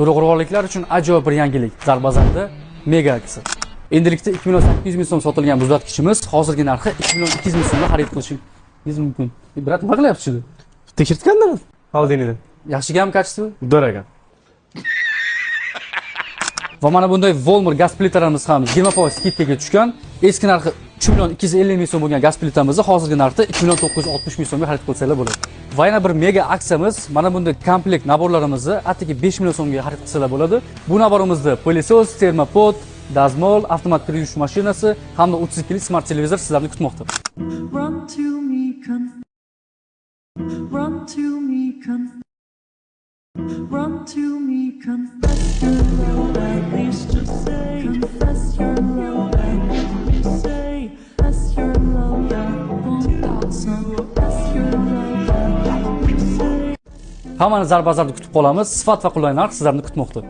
to'raqo'rg'onliklar uchun ajoyib bir yangilik. Zarbazarda mega aksiya. Endilikda ikki million sakkiz yuz ming so'm sotilgan muzlatgichimiz hozirgi narxi ikki million ikki yuz ming so'mga xarid qilishingiz mumkin. Brat nima qilyapsiz tekshirtgandimi холодильникdan yaxshi gam качество ekan va mana bunday volmer gaz plitalarimiz ham yigirma foiz skidkaga tushgan. Eski narxi 3 million ikki yuz ellik ming so'm bo'lgan gaz plitamizni hozirgi narxda ikki million to'qqiz yuz oltmish ming so'mga xarid qilsanglar bo'ladi. Va yana bir mega aksiyamiz mana bunday komplekt naborlarimizni atigi 5 million so'mga xarid qilsanglar bo'ladi. Bu naborimizda pылесос termopod dazmol avtomat kir yuvish mashinasi hamda o'ttiz ikkilik smart televizor sizlarni kutmoqda. Run to me, Run to me, Run to me, confess hammani zarbazarda kutib qolamiz. Sifat va qulay narx sizlarni kutmoqda.